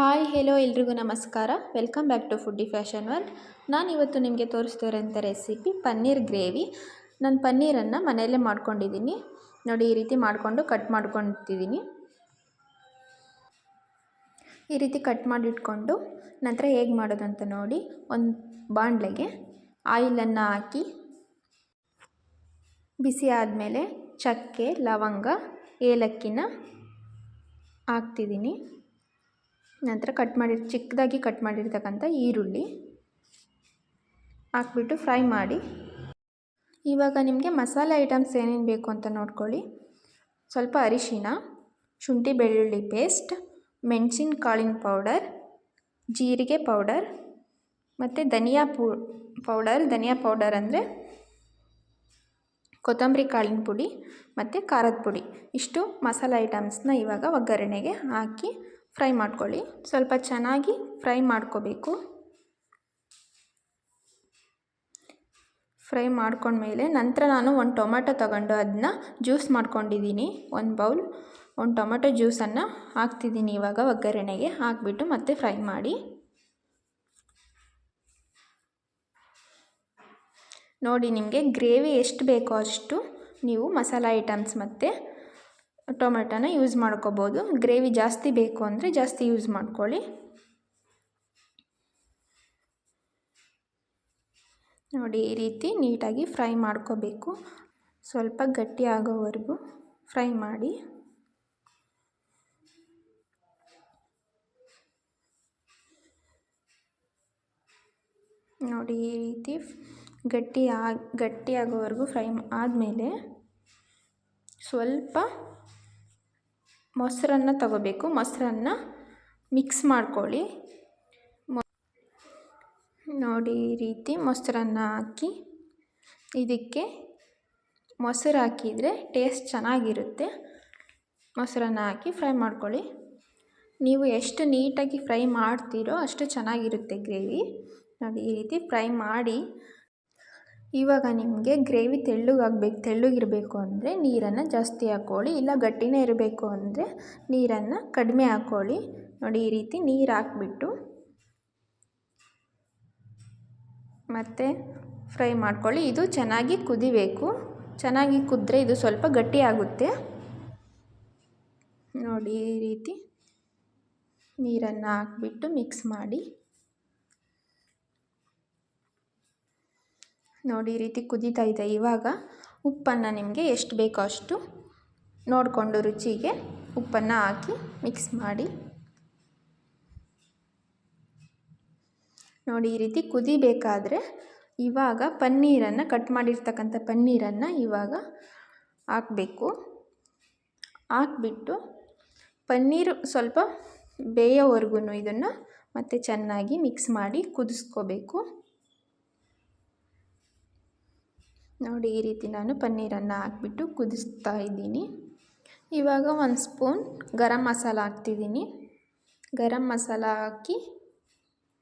Hi hello ಎಲ್ರಿಗೂ ನಮಸ್ಕಾರ. Welcome back to foodie fashion world ನಾನು ಇವತ್ತು ನಿಮಗೆ ತೋರಿಸ್ತಿರೋಂಥ ರೆಸಿಪಿ ಪನ್ನೀರ್ ಗ್ರೇವಿ. ನಾನು ಪನ್ನೀರನ್ನು ಮನೆಯಲ್ಲೇ ಮಾಡ್ಕೊಂಡಿದ್ದೀನಿ. ನೋಡಿ, ಈ ರೀತಿ ಮಾಡಿಕೊಂಡು ಕಟ್ ಮಾಡ್ಕೊತಿದ್ದೀನಿ. ಈ ರೀತಿ ಕಟ್ ಮಾಡಿಟ್ಕೊಂಡು ನಂತರ ಹೇಗೆ ಮಾಡೋದು ಅಂತ ನೋಡಿ, ಒಂದು ಬಾಣಲೆಗೆ ಆಯಿಲನ್ನು ಹಾಕಿ, ಬಿಸಿ ಆದಮೇಲೆ ಚಕ್ಕೆ, ಲವಂಗ, ಏಲಕ್ಕಿನ ಹಾಕ್ತಿದ್ದೀನಿ. ನಂತರ ಕಟ್ ಮಾಡಿ, ಚಿಕ್ಕದಾಗಿ ಕಟ್ ಮಾಡಿರ್ತಕ್ಕಂಥ ಈರುಳ್ಳಿ ಹಾಕ್ಬಿಟ್ಟು ಫ್ರೈ ಮಾಡಿ. ಇವಾಗ ನಿಮಗೆ ಮಸಾಲೆ ಐಟಮ್ಸ್ ಏನೇನು ಬೇಕು ಅಂತ ನೋಡ್ಕೊಳ್ಳಿ. ಸ್ವಲ್ಪ ಅರಿಶಿನ ಶುಂಠಿ ಬೆಳ್ಳುಳ್ಳಿ ಪೇಸ್ಟ್ ಮೆಣಸಿನ ಕಾಳಿನ ಪೌಡರ್ ಜೀರಿಗೆ ಪೌಡರ್ ಮತ್ತು ಧನಿಯಾ ಪೌಡರ್ ಧನಿಯಾ ಪೌಡರ್ ಅಂದರೆ ಕೊತ್ತಂಬರಿ ಕಾಳಿನ ಪುಡಿ ಮತ್ತು ಖಾರದ ಪುಡಿ. ಇಷ್ಟು ಮಸಾಲೆ ಐಟಮ್ಸ್ನ ಇವಾಗ ಒಗ್ಗರಣೆಗೆ ಹಾಕಿ ಫ್ರೈ ಮಾಡ್ಕೊಳ್ಳಿ. ಸ್ವಲ್ಪ ಚೆನ್ನಾಗಿ ಫ್ರೈ ಮಾಡ್ಕೋಬೇಕು. ಫ್ರೈ ಮಾಡ್ಕೊಂಡ್ಮೇಲೆ ನಂತರ ನಾನು ಒಂದು ಟೊಮೆಟೊ ತಗೊಂಡು ಅದನ್ನ ಜ್ಯೂಸ್ ಮಾಡ್ಕೊಂಡಿದ್ದೀನಿ. ಒಂದು ಬೌಲ್, ಒಂದು ಟೊಮೆಟೊ ಜ್ಯೂಸನ್ನು ಹಾಕ್ತಿದ್ದೀನಿ ಇವಾಗ ಒಗ್ಗರಣೆಗೆ. ಹಾಕಿಬಿಟ್ಟು ಮತ್ತೆ ಫ್ರೈ ಮಾಡಿ. ನೋಡಿ ನಿಮಗೆ ಗ್ರೇವಿ ಎಷ್ಟು ಬೇಕೋ ಅಷ್ಟು ನೀವು ಮಸಾಲ ಐಟಮ್ಸ್ ಮತ್ತು ಟೊಮೆಟೊನ ಯೂಸ್ ಮಾಡ್ಕೋಬೋದು. ಗ್ರೇವಿ ಜಾಸ್ತಿ ಬೇಕು ಅಂದರೆ ಜಾಸ್ತಿ ಯೂಸ್ ಮಾಡ್ಕೊಳ್ಳಿ. ನೋಡಿ, ಈ ರೀತಿ ನೀಟಾಗಿ ಫ್ರೈ ಮಾಡ್ಕೋಬೇಕು. ಸ್ವಲ್ಪ ಗಟ್ಟಿ ಆಗೋವರೆಗೂ ಫ್ರೈ ಮಾಡಿ. ನೋಡಿ, ಈ ರೀತಿ ಗಟ್ಟಿ ಆಗಿ, ಗಟ್ಟಿ ಆಗೋವರೆಗೂ ಫ್ರೈ ಆದಮೇಲೆ ಸ್ವಲ್ಪ ಮೊಸರನ್ನು ತಗೋಬೇಕು. ಮೊಸರನ್ನು ಮಿಕ್ಸ್ ಮಾಡ್ಕೊಳ್ಳಿ. ನೋಡಿ ಈ ರೀತಿ ಮೊಸರನ್ನು ಹಾಕಿ ಇದಕ್ಕೆ ಮೊಸರು ಹಾಕಿದರೆ ಟೇಸ್ಟ್ ಚೆನ್ನಾಗಿರುತ್ತೆ. ಮೊಸರನ್ನು ಹಾಕಿ ಫ್ರೈ ಮಾಡ್ಕೊಳ್ಳಿ. ನೀವು ಎಷ್ಟು ನೀಟಾಗಿ ಫ್ರೈ ಮಾಡ್ತೀರೋ ಅಷ್ಟು ಚೆನ್ನಾಗಿರುತ್ತೆ ಗ್ರೇವಿ. ನೋಡಿ ಈ ರೀತಿ ಫ್ರೈ ಮಾಡಿ ಇವಾಗ ನಿಮಗೆ ಗ್ರೇವಿ ತೆಳ್ಳಗಾಗಬೇಕು, ತೆಳ್ಳಗಿರಬೇಕು ಅಂದರೆ ನೀರನ್ನು ಜಾಸ್ತಿ ಹಾಕ್ಕೊಳ್ಳಿ ಇಲ್ಲ ಗಟ್ಟಿನೇ ಇರಬೇಕು ಅಂದರೆ ನೀರನ್ನು ಕಡಿಮೆ ಹಾಕ್ಕೊಳ್ಳಿ ನೋಡಿ ಈ ರೀತಿ ನೀರು ಹಾಕ್ಬಿಟ್ಟು ಮತ್ತು ಫ್ರೈ ಮಾಡ್ಕೊಳ್ಳಿ. ಇದು ಚೆನ್ನಾಗಿ ಕುದಿಬೇಕು. ಚೆನ್ನಾಗಿ ಕುದ್ರೆ ಇದು ಸ್ವಲ್ಪ ಗಟ್ಟಿಯಾಗುತ್ತೆ ನೋಡಿ ಈ ರೀತಿ ನೀರನ್ನು ಹಾಕ್ಬಿಟ್ಟು ಮಿಕ್ಸ್ ಮಾಡಿ. ನೋಡಿ ಈ ರೀತಿ ಕುದೀತಾ ಇದೆ. ಇವಾಗ ಉಪ್ಪನ್ನು ನಿಮಗೆ ಎಷ್ಟು ಬೇಕೋ ಅಷ್ಟು ನೋಡಿಕೊಂಡು ರುಚಿಗೆ ಉಪ್ಪನ್ನು ಹಾಕಿ ಮಿಕ್ಸ್ ಮಾಡಿ. ನೋಡಿ ಈ ರೀತಿ ಕುದಿಬೇಕಾದ್ರೆ ಇವಾಗ ಪನ್ನೀರನ್ನು ಕಟ್ ಮಾಡಿರ್ತಕ್ಕಂಥ ಪನ್ನೀರನ್ನು ಇವಾಗ ಹಾಕಬೇಕು. ಹಾಕ್ಬಿಟ್ಟು ಪನ್ನೀರು ಸ್ವಲ್ಪ ಬೇಯೋವರೆಗೂ ಇದನ್ನು ಮತ್ತೆ ಚೆನ್ನಾಗಿ ಮಿಕ್ಸ್ ಮಾಡಿ ಕುದಿಸ್ಕೋಬೇಕು. ನೋಡಿ ಈ ರೀತಿ ನಾನು ಪನ್ನೀರನ್ನು ಹಾಕ್ಬಿಟ್ಟು ಕುದಿಸ್ತಾ ಇದ್ದೀನಿ. ಇವಾಗ ಒಂದು ಸ್ಪೂನ್ ಗರಂ ಮಸಾಲ ಹಾಕ್ತಿದ್ದೀನಿ. ಗರಂ ಮಸಾಲ ಹಾಕಿ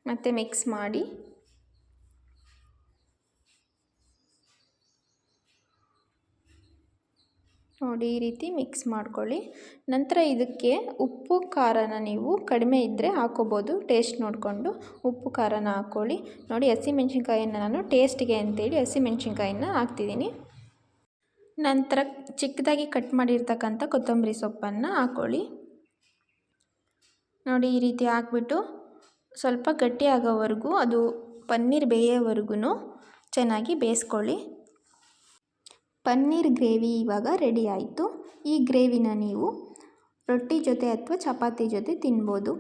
ಮತ್ತು ಮಿಕ್ಸ್ ಮಾಡಿ ನೋಡಿ ಈ ರೀತಿ ಮಿಕ್ಸ್ ಮಾಡ್ಕೊಳ್ಳಿ. ನಂತರ ಇದಕ್ಕೆ ಉಪ್ಪು, ಖಾರನ ನೀವು ಕಡಿಮೆ ಇದ್ದರೆ ಹಾಕೋಬೋದು. ಟೇಸ್ಟ್ ನೋಡಿಕೊಂಡು ಉಪ್ಪು, ಖಾರನ ಹಾಕ್ಕೊಳ್ಳಿ ನೋಡಿ ಹಸಿಮೆಣ್ಸಿನ್ಕಾಯಿನ ನಾನು ಟೇಸ್ಟಿಗೆ ಅಂತೇಳಿ ಹಸಿಮೆಣ್ಸಿನ್ಕಾಯಿನ ಹಾಕ್ತಿದ್ದೀನಿ. ನಂತರ ಚಿಕ್ಕದಾಗಿ ಕಟ್ ಮಾಡಿರ್ತಕ್ಕಂಥ ಕೊತ್ತಂಬರಿ ಸೊಪ್ಪನ್ನು ಹಾಕ್ಕೊಳ್ಳಿ ನೋಡಿ ಈ ರೀತಿ ಹಾಕ್ಬಿಟ್ಟು ಸ್ವಲ್ಪ ಗಟ್ಟಿ ಆಗೋವರೆಗೂ ಅದು ಪನ್ನೀರ್ ಬೇಯೋವರೆಗೂ ಚೆನ್ನಾಗಿ ಬೇಯಿಸ್ಕೊಳ್ಳಿ. ಪನ್ನೀರ್ ಗ್ರೇವಿ ಇವಾಗ ರೆಡಿ ಆಯಿತು. ಈ ಗ್ರೇವಿನ ನೀವು ರೊಟ್ಟಿ ಜೊತೆ ಅಥವಾ ಚಪಾತಿ ಜೊತೆ ತಿನ್ಬೋದು.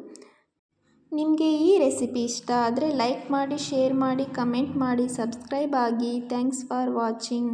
ನಿಮಗೆ ಈ ರೆಸಿಪಿ ಇಷ್ಟ ಆದರೆ ಲೈಕ್ ಮಾಡಿ ಶೇರ್ ಮಾಡಿ ಕಮೆಂಟ್ ಮಾಡಿ ಸಬ್ಸ್ಕ್ರೈಬ್ ಆಗಿ. Thanks for watching